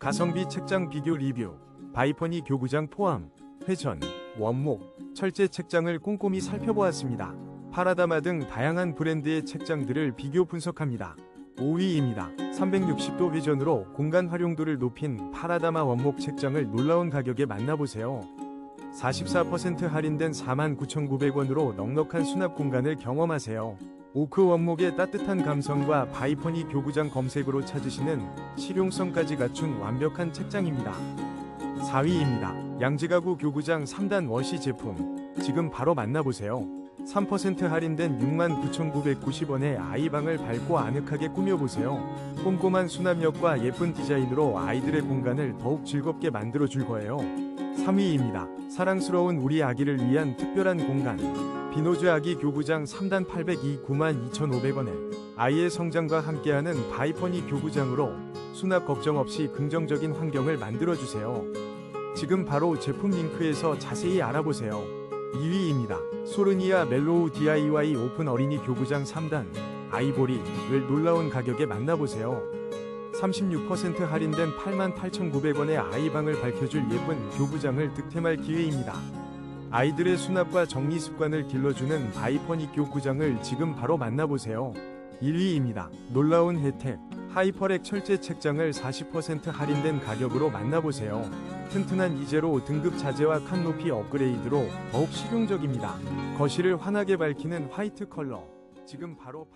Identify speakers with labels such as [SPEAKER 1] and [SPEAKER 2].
[SPEAKER 1] 가성비 책장 비교 리뷰, 바이퍼니 교구장 포함, 회전, 원목, 철제 책장을 꼼꼼히 살펴보았습니다. 파라다마 등 다양한 브랜드의 책장들을 비교 분석합니다. 5위입니다. 360도 회전으로 공간 활용도를 높인 파라다마 원목 책장을 놀라운 가격에 만나보세요. 44% 할인된 49,900원으로 넉넉한 수납 공간을 경험하세요. 오크 원목의 따뜻한 감성과 바이퍼니 교구장 검색으로 찾으시는 실용성까지 갖춘 완벽한 책장입니다. 4위입니다. 양지가구 교구장 3단 워시 제품. 지금 바로 만나보세요. 3% 할인된 69,990원에 아이방을 밝고 아늑하게 꾸며보세요. 꼼꼼한 수납력과 예쁜 디자인으로 아이들의 공간을 더욱 즐겁게 만들어줄 거예요. 3위입니다. 사랑스러운 우리 아기를 위한 특별한 공간. 비노즈 아기 교구장 3단 802 92,500원에 아이의 성장과 함께하는 바이퍼니 교구장으로 수납 걱정 없이 긍정적인 환경을 만들어주세요. 지금 바로 제품 링크에서 자세히 알아보세요. 2위입니다. 소르니아 멜로우 DIY 오픈 어린이 교구장 3단 아이보리를 놀라운 가격에 만나보세요. 36% 할인된 88,900원의 아이방을 밝혀줄 예쁜 교구장을 득템할 기회입니다. 아이들의 수납과 정리 습관을 길러주는 바이퍼니 교구장을 지금 바로 만나보세요. 1위입니다. 놀라운 혜택. 하이퍼렉 철제 책장을 40% 할인된 가격으로 만나보세요. 튼튼한 이재로 등급 자재와 칸 높이 업그레이드로 더욱 실용적입니다. 거실을 환하게 밝히는 화이트 컬러. 지금 바로